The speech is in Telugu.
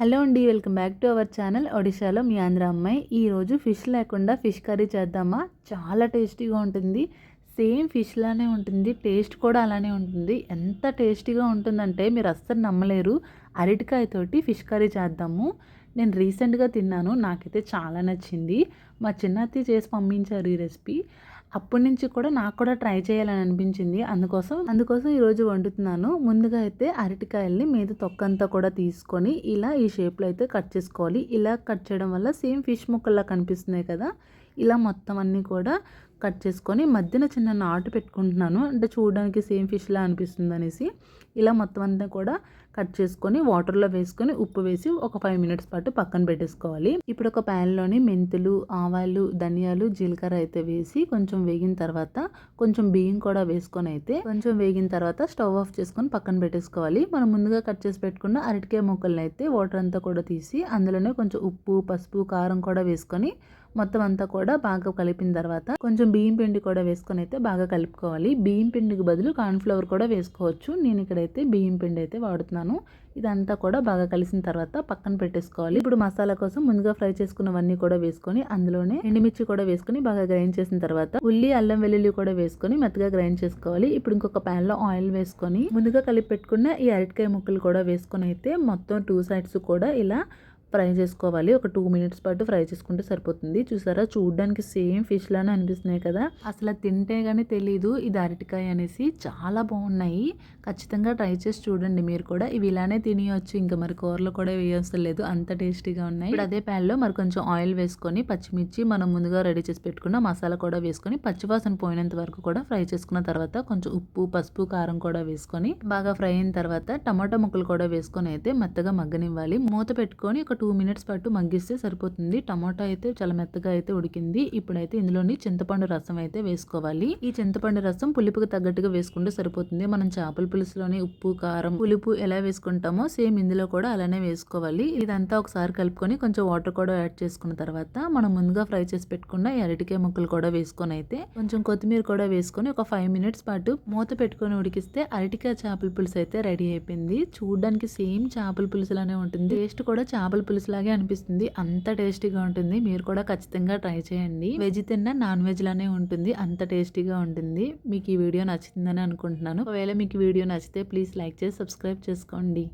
హలో అండి welcome back to our channel ఒడిశాలో మీ ఆంధ్ర అమ్మాయి. ఈరోజు ఫిష్ లేకుండా ఫిష్ కర్రీ చేద్దామా? చాలా టేస్టీగా ఉంటుంది. సేమ్ ఫిష్ లానే ఉంటుంది టేస్ట్ కూడా అలానే ఉంటుంది. ఎంత టేస్టీగా ఉంటుందంటే మీరు అస్సలు నమ్మలేరు. అరటికాయతోటి ఫిష్ కర్రీ చేద్దాము. నేను రీసెంట్గా తిన్నాను నాకైతే చాలా నచ్చింది. మా చిన్నత్తి చేసి పంపించారు ఈ రెసిపీ. అప్పటి నుంచి కూడా నాకు కూడా ట్రై చేయాలని అనిపించింది. అందుకోసం అందుకోసం ఈరోజు వండుతున్నాను. ముందుగా అయితే అరటికాయల్ని మీద తొక్కంతా కూడా తీసుకొని ఇలా ఈ షేప్లో అయితే కట్ చేసుకోవాలి. ఇలా కట్ చేయడం వల్ల సేమ్ ఫిష్ ముక్కల్లా కనిపిస్తున్నాయి కదా. ఇలా మొత్తం అన్నీ కూడా కట్ చేసుకొని మధ్యన చిన్న నాటు పెట్టుకుంటున్నాను. అంటే చూడడానికి సేమ్ ఫిష్లా అనిపిస్తుంది అనేసి. ఇలా మొత్తం అంతా కూడా కట్ చేసుకొని వాటర్లో వేసుకొని ఉప్పు వేసి ఒక ఫైవ్ మినిట్స్ పాటు పక్కన పెట్టేసుకోవాలి. ఇప్పుడు ఒక ప్యాన్లోని మెంతులు ఆవాలు ధనియాలు జీలకర్ర అయితే వేసి కొంచెం వేగిన తర్వాత కొంచెం బియ్యం కూడా వేసుకొని అయితే కొంచెం వేగిన తర్వాత స్టవ్ ఆఫ్ చేసుకొని పక్కన పెట్టేసుకోవాలి. మనం ముందుగా కట్ చేసి పెట్టుకున్న అరటికాయ ముక్కలను అయితే వాటర్ అంతా కూడా తీసి అందులోనే కొంచెం ఉప్పు పసుపు కారం కూడా వేసుకొని మొత్తం అంతా కూడా బాగా కలిపిన తర్వాత కొంచెం బియ్యం పిండి కూడా వేసుకొని అయితే బాగా కలుపుకోవాలి. బియ్యం పిండికి బదులు కార్న్ఫ్లవర్ కూడా వేసుకోవచ్చు. నేను ఇక్కడైతే బియ్యం పిండి అయితే వాడుతున్నాను. ఇదంతా కూడా బాగా కలిసిన తర్వాత పక్కన పెట్టేసుకోవాలి. ఇప్పుడు మసాలా కోసం ముందుగా ఫ్రై చేసుకున్నవన్నీ కూడా వేసుకొని అందులోనే ఎండుమిర్చి కూడా వేసుకొని బాగా గ్రైండ్ చేసిన తర్వాత ఉల్లి అల్లం వెల్లుల్లి కూడా వేసుకొని మెత్తగా గ్రైండ్ చేసుకోవాలి. ఇప్పుడు ఇంకొక ప్యాన్లో ఆయిల్ వేసుకొని ముందుగా కలిపి పెట్టుకున్న ఈ అరటికాయ ముక్కలు కూడా వేసుకొని అయితే మొత్తం టూ సైడ్స్ కూడా ఇలా ఫ్రై చేసుకోవాలి. ఒక టూ మినిట్స్ పాటు ఫ్రై చేసుకుంటే సరిపోతుంది. చూసారా? చూడడానికి సేమ్ ఫిష్ లానే అనిపిస్తున్నాయి కదా? అసలు తింటే కానీ తెలీదు. ఇది అరటికాయ అనేసి చాలా బాగున్నాయి. ఖచ్చితంగా ట్రై చేసి చూడండి మీరు కూడా. ఇవి ఇలానే తినేయచ్చు. ఇంకా మరి కూరలు కూడా వేయవసరం లేదు. అంత టేస్టీగా ఉన్నాయి. ఇప్పుడు అదే ప్యాన్లో మరి కొంచెం ఆయిల్ వేసుకొని పచ్చిమిర్చి మనం ముందుగా రెడీ చేసి పెట్టుకున్న మసాలా కూడా వేసుకొని పచ్చివాసన పోయినంత వరకు కూడా ఫ్రై చేసుకున్న తర్వాత కొంచెం ఉప్పు పసుపు కారం కూడా వేసుకొని బాగా ఫ్రై అయిన తర్వాత టమాటా ముక్కలు కూడా వేసుకొని అయితే మెత్తగా మగ్గనివ్వాలి. మూత పెట్టుకొని ఒక టూ మినిట్స్ పాటు మగ్గిస్తే సరిపోతుంది. టమాటా అయితే చాలా మెత్తగా అయితే ఉడికింది. ఇప్పుడైతే ఇందులోని చింతపండు రసం అయితే వేసుకోవాలి. ఈ చింతపండు రసం పులుపుకి తగ్గట్టుగా వేసుకుంటే సరిపోతుంది. మనం చేపల పులుసులోని ఉప్పు కారం పులుపు ఎలా వేసుకుంటామో సేమ్ ఇందులో కూడా అలానే వేసుకోవాలి. ఇదంతా ఒకసారి కలుపుకొని కొంచెం వాటర్ కూడా యాడ్ చేసుకున్న తర్వాత మనం ముందుగా ఫ్రై చేసి పెట్టుకున్న ఈ అరటికాయ ముక్కలు కూడా వేసుకొని అయితే కొంచెం కొత్తిమీర కూడా వేసుకొని ఒక ఫైవ్ మినిట్స్ పాటు మూత పెట్టుకొని ఉడికిస్తే అరటికాయ చేపల పులుసు అయితే రెడీ అయిపోయింది. చూడడానికి సేమ్ చేపల పులుసులానే ఉంటుంది. టేస్ట్ కూడా చేపల పులుసులాగే అనిపిస్తుంది. అంత టేస్టీగా ఉంటుంది. మీరు కూడా ఖచ్చితంగా ట్రై చేయండి. వెజ్ తిన్నా నాన్ వెజ్ లానే ఉంటుంది. అంత టేస్టీగా ఉంటుంది. మీకు ఈ వీడియో నచ్చిందని అనుకుంటున్నాను. ఒకవేళ మీకు వీడియో నచ్చితే ప్లీజ్ లైక్ చేసి సబ్స్క్రైబ్ చేసుకోండి.